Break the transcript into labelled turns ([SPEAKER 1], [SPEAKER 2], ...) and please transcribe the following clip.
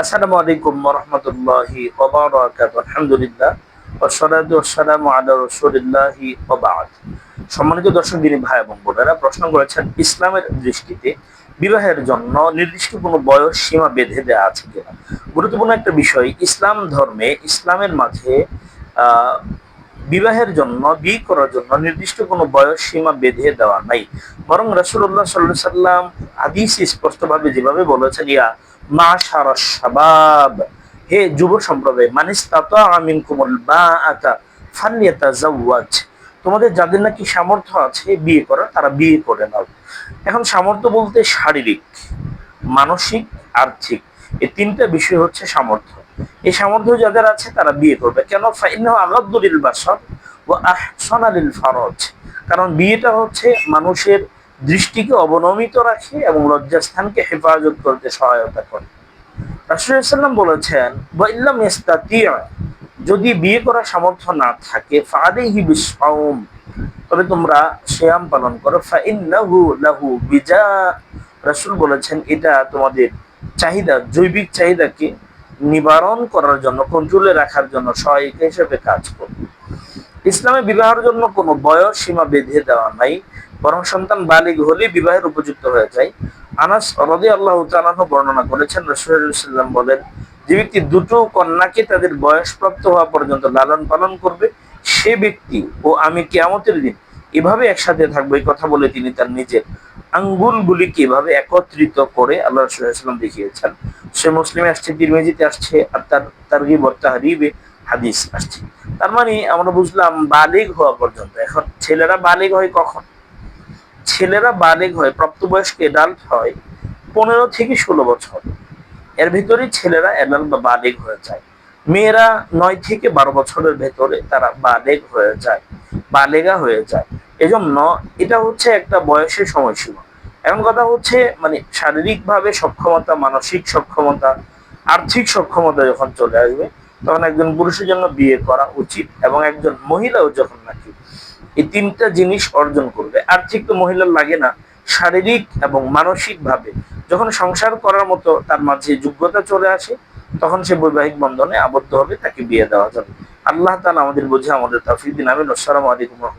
[SPEAKER 1] আসসালামু আলাইকুম রহমতুল্লাহি আলহামদুলিল্লাহ সম্মানিত দর্শক, দিনী ভাই এবং বোনেরা, প্রশ্ন করেছেন, ইসলামের দৃষ্টিতে বিবাহের জন্য নির্দিষ্ট কোনো বয়স সীমা বেঁধে দেওয়া আছে কিনা? গুরুত্বপূর্ণ একটা বিষয়, ইসলাম ধর্মে, ইসলামের মাঝে বিবাহের জন্য, বিয়ে করার জন্য নির্দিষ্ট কোনো বয়স সীমা বেঁধে দেওয়া নাই। বরং আলাইহি সাল্লাম হাদিস স্পষ্টভাবে যেভাবে বলেছেন, ইয়া মা সারা শাবাব। হে যুব সম্প্রদায় মানিস তাতা আমিন কুমল বা আতা ফালিয়াতা জাওয়াজ তোমাদের যাদের নাকি সামর্থ্য আছে বিয়ে করার, তারা বিয়ে করে নাও। এখন সামর্থ্য বলতে শারীরিক, মানসিক, আর্থিক। এই তিনটা বিষয় হচ্ছে সামর্থ্য। এই সামর্থ্য যাদের আছে, তারা বিয়ে করবে। কেন? ফাইনাহ আগাদ্দুলিল বাসর ও আহসানালিল ফারজ। কারণ বিয়েটা হচ্ছে মানুষের দৃষ্টিকে অবনমিত রাখে এবং লজ্জাস্থানকে হেফাজত করতে সহায়তা করে। রাসুলাম বলেছেন যদি বিয়ে করার সামর্থ্য না থাকে ফাদেহি তবে তোমরা শ্যাম পালন করো। লাহু বিজা। রাসূল বলেছেন, এটা তোমাদের চাহিদা, জৈবিক চাহিদাকে নিবারণ করার জন্য কন্ট্রোলে রাখার জন্য সহায়িকা হিসেবে কাজ করবে। ইসলামে বিবাহের জন্য কোনো বয়স সীমা বেঁধে দেওয়া নাই, বরং সন্তান বালিগ হলে বিবাহের উপযুক্ত হয়ে যায়। আনাস রদি আল্লাহ বর্ণনা করেছেন রসুল্লাম বলেন, যে ব্যক্তি দুটো কন্যাকে তাদের বয়স প্রাপ্ত হওয়া পর্যন্ত লালন পালন করবে, সে ব্যক্তি ও আমি কেয়ামতের দিন এভাবে একসাথে থাকব, এই কথা বলে তিনি তার নিজের আঙ্গুলগুলিকে এভাবে একত্রিত করে আল্লাহ রসুল্লাহাম দেখিয়েছেন। সে মুসলিমে আসছে, তিরমেজিতে আসছে, আর তার তার হাদিস আসছে। তার মানে আমরা বুঝলাম বালিগ হওয়া পর্যন্ত। এখন ছেলেরা বালিগ হয় কখন? ছেলেরা বালিগ হয় প্রাপ্তবয়স্ক এডাল্ট হয় পনেরো থেকে ষোলো বছর। এর ভিতরে ছেলেরা এডাল্ট বা বালিগ হয়ে যায়। মেয়েরা নয় থেকে বারো বছরের ভেতরে তারা বালেগ হয়ে যায়, বালেগা হয়ে যায়। এজন্য এটা হচ্ছে একটা বয়সের সময়সীমা। এমন কথা হচ্ছে মানে শারীরিকভাবে সক্ষমতা, মানসিক সক্ষমতা, আর্থিক সক্ষমতা যখন চলে আসবে তখন একজন পুরুষের জন্য বিয়ে করা উচিত এবং একজন মহিলাও যখন নাকি এই তিনটা জিনিস অর্জন করবে আর্থিক তো মহিলার লাগে না, শারীরিক এবং মানসিকভাবে। যখন সংসার করার মতো তার মাঝে যোগ্যতা চলে আসে, তখন সে বৈবাহিক বন্ধনে আবদ্ধ হবে, তাকে বিয়ে দেওয়া যাবে। আল্লাহ তালা আমাদের বোঝে আমাদের তাফিদিন আমিন। আসসালামু আলাইকুম